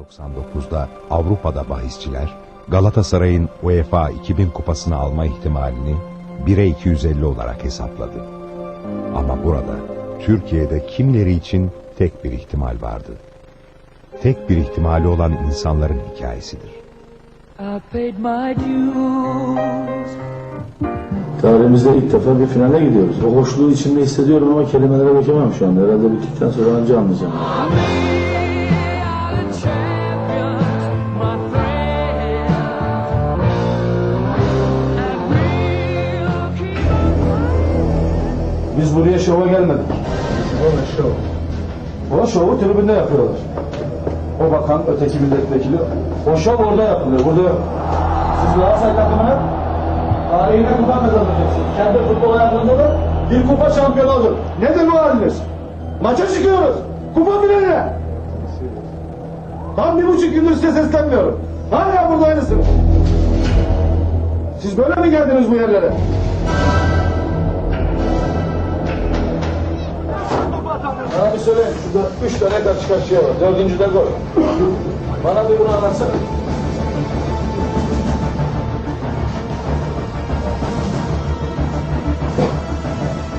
1999'da Avrupa'da bahisçiler Galatasaray'ın UEFA 2000 kupasını alma ihtimalini 1'e 250 olarak hesapladı. Ama burada Türkiye'de kimleri için tek bir ihtimal vardı. Tek bir ihtimali olan insanların hikayesidir. Tarihimizde ilk defa bir finale gidiyoruz. O hoşluğu içimde hissediyorum ama kelimelere dökemem şu anda. Herhalde bittikten sonra anca anlayacağım. We Biz buraya şova gelmedik. O şov. O şovu tribünde yapıyorlar. O bakan, öteki milletvekili. O şov orada yapılıyor. Burada yok. Siz Galatasaray takımına tarihine kupa kazanacaksınız. Kendi futbol hayatınızda da bir kupa şampiyonu olun. Nedir bu haliniz? Maça çıkıyoruz. Kupa finaline. Tam bir buçuk gündür size seslenmiyorum. Hala burada aynısınız. Siz böyle mi geldiniz bu yerlere? Bana bir söyle, şurada üç tane karşı karşıya var. Dördüncü de gol. Bana bir bunu anlatsana.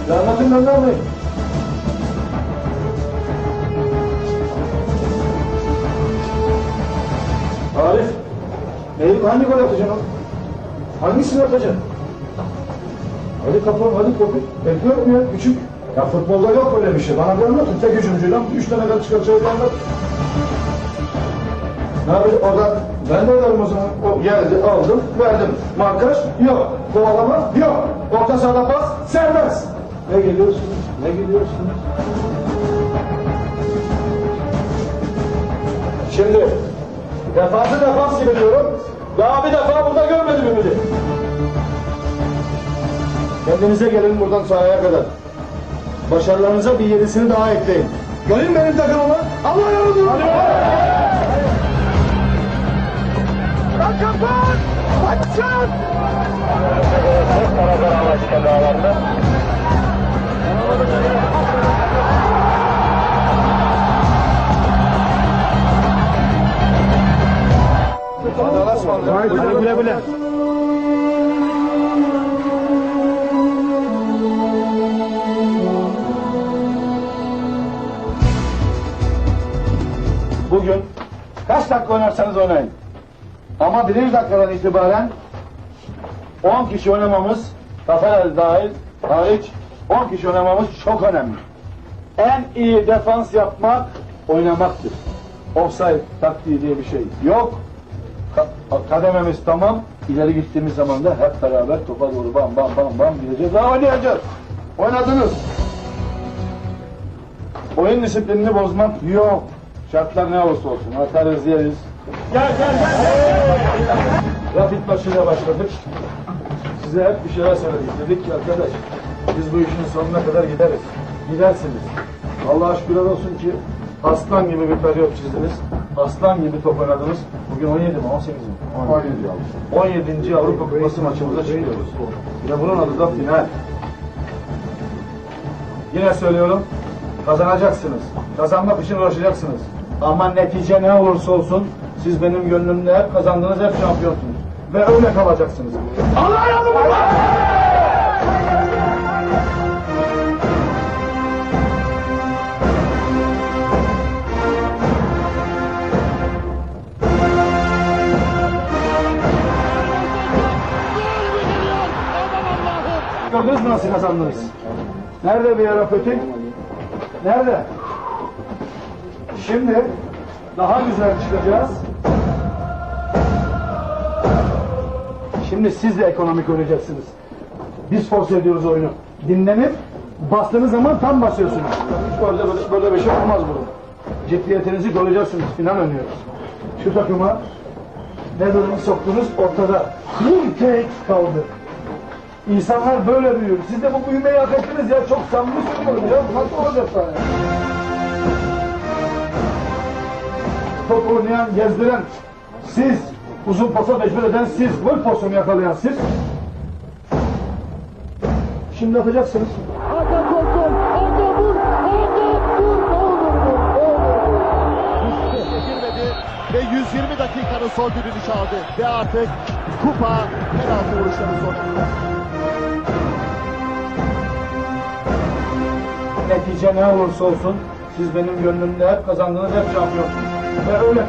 Ya anlatın ben ne anlayayım? Arif, neyi, hangi gol atacaksın oğlum? Hangisini atacaksın? Hadi kapağım, hadi kopya. Bekliyorum ya, küçük. Ya futbolda yok öyle bir şey. Bana bir anlatın. Tek hücumcuyla üç tane gol çıkartacağız anlat. Ne yapayım oradan? Ben de oynarım o zaman. O geldi, aldım, verdim. Markaj yok. Kovalama yok. Orta sahada pas serbest. Ne geliyorsunuz? Ne geliyorsunuz? Şimdi defansı defans gibi diyorum. Daha bir defa burada görmedim Ümidi. Kendinize gelin buradan sahaya kadar. Başarılarınıza bir yedisini daha ekleyin. Görün benim takımımı. Allah yolunu. Hadi Kapat! Açın! Hadi güle güle. Kaç dakika oynarsanız oynayın. Ama birinci dakikadan itibaren 10 kişi oynamamız, Taferel dahil, hariç 10 kişi oynamamız çok önemli. En iyi defans yapmak oynamaktır. Offside taktiği diye bir şey yok. Ka- kadememiz tamam. İleri gittiğimiz zaman da hep beraber topa doğru bam bam bam bam gideceğiz. Daha oynayacağız. Oynadınız. Oyun disiplinini bozmak yok. Şartlar ne olursa olsun. Atarız yeriz. Gel gel gel. Rapid başıyla başladık. Size hep bir şeyler söyledik. Dedik ki arkadaş biz bu işin sonuna kadar gideriz. Gidersiniz. Allah'a şükürler olsun ki aslan gibi bir periyot çizdiniz. Aslan gibi top oynadınız. Bugün 17 mi 18 mi? 17 17. Avrupa Kupası maçımıza çıkıyoruz. Ve bunun adı da final. Yine söylüyorum, kazanacaksınız. Kazanmak için uğraşacaksınız. Ama netice ne olursa olsun, siz benim gönlümde hep kazandınız, hep şampiyonsunuz. Ve öyle kalacaksınız. Allah yolunu Gördünüz mü nasıl kazandınız? Nerede bir pötü? Nerede? Şimdi daha güzel çıkacağız. Şimdi siz de ekonomik oynayacaksınız. Biz force ediyoruz oyunu. Dinlenip bastığınız zaman tam basıyorsunuz. Böyle, böyle, böyle bir şey olmaz burada. Ciddiyetinizi koruyacaksınız. Final oynuyoruz. Şu takıma ne durum soktunuz ortada. Bir tek kaldı. İnsanlar böyle büyür. Siz de bu büyümeyi hak ettiniz ya. Çok samimi söylüyorum ya. Nasıl olacak sana? Oynayan, gezdiren siz. Uzun pasa mecbur eden siz. Gol pozisyonu yakalayan siz. Şimdi atacaksınız. Hakan Korkun, Hakan vur, Hakan vur, ne olur vur, ne olur vur. girmedi. ve 120 dakikanın son düdüğünü çaldı. Ve artık kupa penaltı vuruşları sonunda. Netice ne olursa olsun siz benim gönlümde hep kazandınız, hep şampiyonsunuz. Ve öyle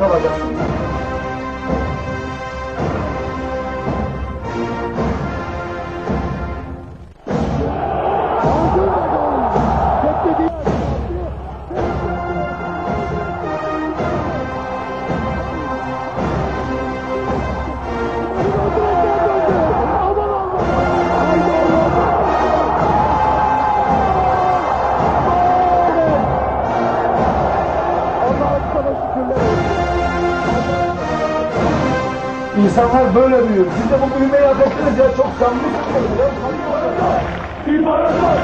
İnsanlar böyle büyür. Siz de bu büyümeyi hak ettiniz ya. Çok samimi söylüyorum! İmparator!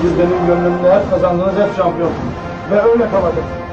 Siz benim gönlümde hep kazandınız, hep şampiyonsunuz. Ve öyle kalacaksınız.